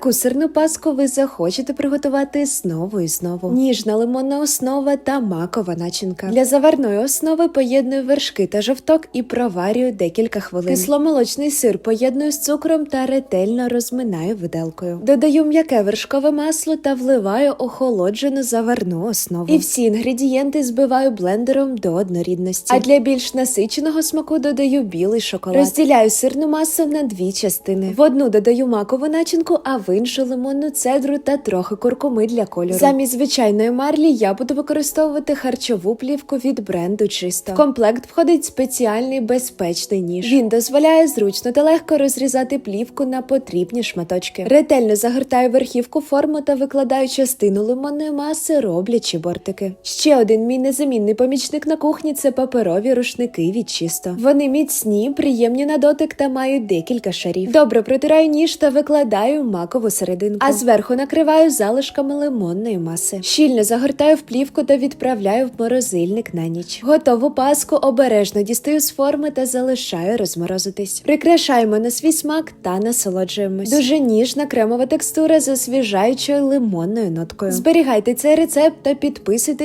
Кусерну паску ви захочете приготувати знову і знову. Ніжна лимонна основа та макова начинка. Для заварної основи поєдную вершки та жовток і проварюю декілька хвилин. Кисломолочний сир поєдную з цукром та ретельно розминаю виделкою. Додаю м'яке вершкове масло та вливаю охолоджену заварну основу. І всі інгредієнти збиваю блендером до однорідності. А для більш насиченого смаку додаю білий шоколад. Розділяю сирну масу на дві частини. В одну додаю макову начинку, а в іншу лимонну цедру та трохи куркуми для кольору. Замість звичайної марлі я буду використовувати харчову плівку від бренду Чисто. В комплект входить спеціальний безпечний ніж. Він дозволяє зручно та легко розрізати плівку на потрібні шматочки. Ретельно загортаю верхівку форму та викладаю частину лимонної маси, роблячи бортики. Ще один мій незамінний помічник на кухні це паперові рушники від чисто. Вони міцні, приємні на дотик та мають декілька шарів. Добре протираю ніж та викладаю макову серединку, а зверху накриваю залишками лимонної маси. Щільно загортаю в плівку та відправляю в морозильник на ніч. Готову паску обережно дістаю з форми та залишаю розморозитись. Прикрашаємо на свій смак та насолоджуємось. Дуже ніжна кремова текстура з освіжаючою лимонною ноткою. Зберігайте цей рецепт та підписуйтесь